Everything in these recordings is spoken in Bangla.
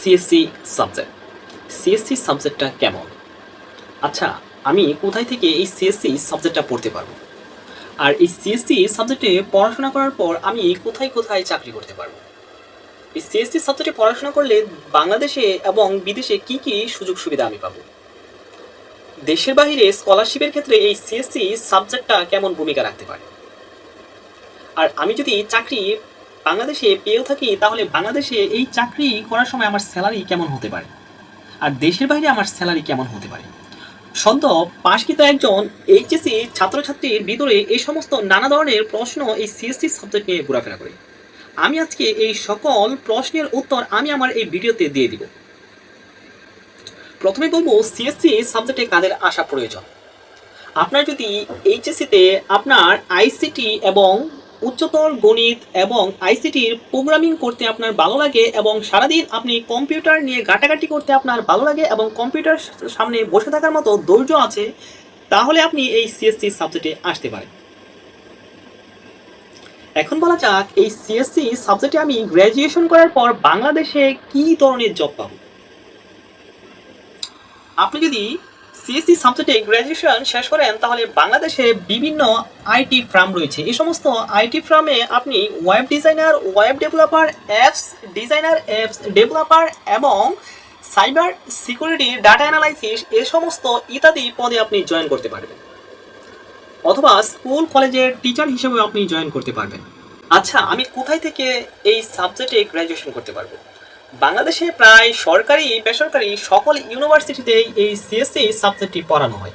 সিএসসি সাবজেক্ট সিএসসি সাবজেক্টটা কেমন? আচ্ছা আমি কোথায় থেকে এই সিএসসি সাবজেক্টটা পড়তে পারব? আর এই সিএসসি সাবজেক্টে পড়াশোনা করার পর আমি কোথায় কোথায় চাকরি করতে পারব? এই সিএসসি সাবজেক্টে পড়াশোনা করলে বাংলাদেশে এবং বিদেশে কি কি সুযোগ সুবিধা আমি পাবো? দেশের বাইরে স্কলারশিপের ক্ষেত্রে এই সিএসসি সাবজেক্টটা কেমন ভূমিকা রাখতে পারে? আর আমি যদি চাকরি বাংলাদেশে পেয়েও থাকি, তাহলে বাংলাদেশে এই চাকরি করার সময় আমার স্যালারি কেমন হতে পারে? আর দেশের বাইরে আমার স্যালারি কেমন হতে পারে? সদ্য পাশকৃত একজন এইচএসসি ছাত্রছাত্রীর ভিতরে এই সমস্ত নানা ধরনের প্রশ্ন এই সিএসসি সাবজেক্ট নিয়ে ঘোরাফেরা করে। আমি আজকে এই সকল প্রশ্নের উত্তর আমি আমার এই ভিডিওতে দিয়ে দিব। প্রথমে বলব সিএসসি সাবজেক্টে কাদের আসা প্রয়োজন? আপনার যদি এইচএসসিতে আপনার আইসিটি এবং উচ্চতর গণিত এবং আইসিটির প্রোগ্রামিং করতে আপনার ভালো লাগে এবং সারাদিন আপনি কম্পিউটার নিয়ে ঘাটাঘাটি করতে আপনার ভালো লাগে এবং কম্পিউটার সামনে বসে থাকার মতো ধৈর্য আছে, তাহলে আপনি এই সিএসসি সাবজেক্টে আসতে পারেন। এখন বলা যাক, এই সিএসসি সাবজেক্টে আমি গ্র্যাজুয়েশন করার পর বাংলাদেশে কি ধরনের জব পাবো? আপনি যদি সিএসসি সাবজেক্টে গ্র্যাজুয়েশন শেষ করেন, তাহলে বাংলাদেশে বিভিন্ন আইটি ফার্ম রয়েছে। এই সমস্ত আইটি ফার্মে আপনি web designer web developer apps designer apps developer এবং সাইবার সিকিউরিটি ডাটা অ্যানালাইসিস এ সমস্ত ইত্যাদি পদে আপনি জয়েন করতে পারবেন। অথবা স্কুল, কলেজের টিচার হিসেবেও আপনি জয়েন করতে পারবেন। আচ্ছা আমি কোথায় থেকে এই সাবজেক্টে গ্র্যাজুয়েশন করতে পারব? বাংলাদেশে প্রায় সরকারি, বেসরকারি সকল ইউনিভার্সিটিতে এই সিএসসি সাবজেক্টটি পড়ানো হয়।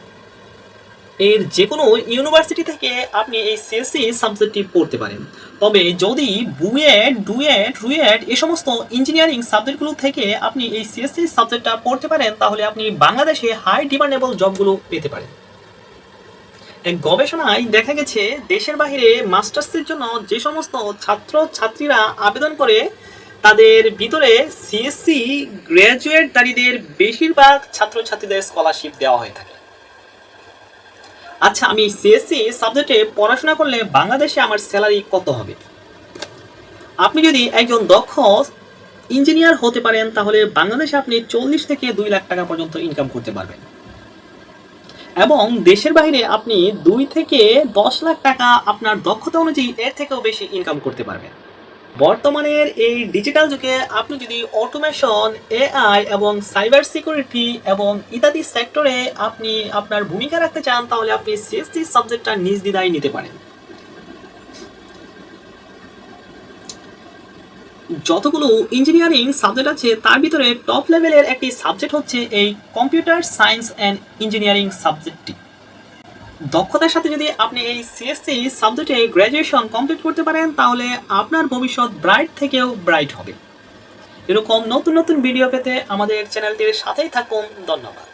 এর যে কোনো ইউনিভার্সিটি থেকে আপনি এই সিএসসি সাবজেক্টটি পড়তে পারেন। তবে যদি বুয়েট ডুয়েট রুয়েট এই সমস্ত ইঞ্জিনিয়ারিং সাবজেক্টগুলো থেকে আপনি এই সিএসসি সাবজেক্টটা পড়তে পারেন, তাহলে আপনি বাংলাদেশে হাই ডিমান্ডেবল জবগুলো পেতে পারেন। এক গবেষণায় দেখা গেছে, দেশের বাইরে মাস্টার্সের জন্য যে সমস্ত ছাত্র ছাত্রীরা আবেদন করে তাদের ভিতরে সিএসসি গ্র্যাজুয়েটদারীদের বেশিরভাগ ছাত্রছাত্রীদের স্কলারশিপ দেওয়া হয়ে থাকে। আচ্ছা আমি সিএসসি সাবজেক্টে পড়াশোনা করলে বাংলাদেশে আমার স্যালারি কত হবে? আপনি যদি একজন দক্ষ ইঞ্জিনিয়ার হতে পারেন, তাহলে বাংলাদেশে আপনি চল্লিশ থেকে দুই লাখ টাকা পর্যন্ত ইনকাম করতে পারবেন। এবং দেশের বাইরে আপনি দুই থেকে দশ লাখ টাকা আপনার দক্ষতা অনুযায়ী এর থেকেও বেশি ইনকাম করতে পারবেন। বর্তমানের এই ডিজিটাল যুগে আপনি যদি অটোমেশন এআই এবং সাইবার সিকিউরিটি এবং ইত্যাদি সেক্টরে আপনি আপনার ভূমিকা রাখতে চান, তাহলে আপনি সিএসসি সাবজেক্টটা নিজ দ্বিধায় নিতে পারেন। যতগুলো ইঞ্জিনিয়ারিং সাবজেক্ট আছে, তার ভিতরে টপ লেভেলের একটি সাবজেক্ট হচ্ছে এই কম্পিউটার সায়েন্স অ্যান্ড ইঞ্জিনিয়ারিং সাবজেক্টটি দক্ষতার সাথে যদি আপনি এই সিএসসি সাবজেক্টে গ্র্যাজুয়েশন কমপ্লিট করতে পারেন, তাহলে আপনার ভবিষ্যৎ ব্রাইট থেকেও ব্রাইট হবে। এরকম নতুন নতুন ভিডিও পেতে আমাদের চ্যানেলটির সাথেই থাকুন। ধন্যবাদ।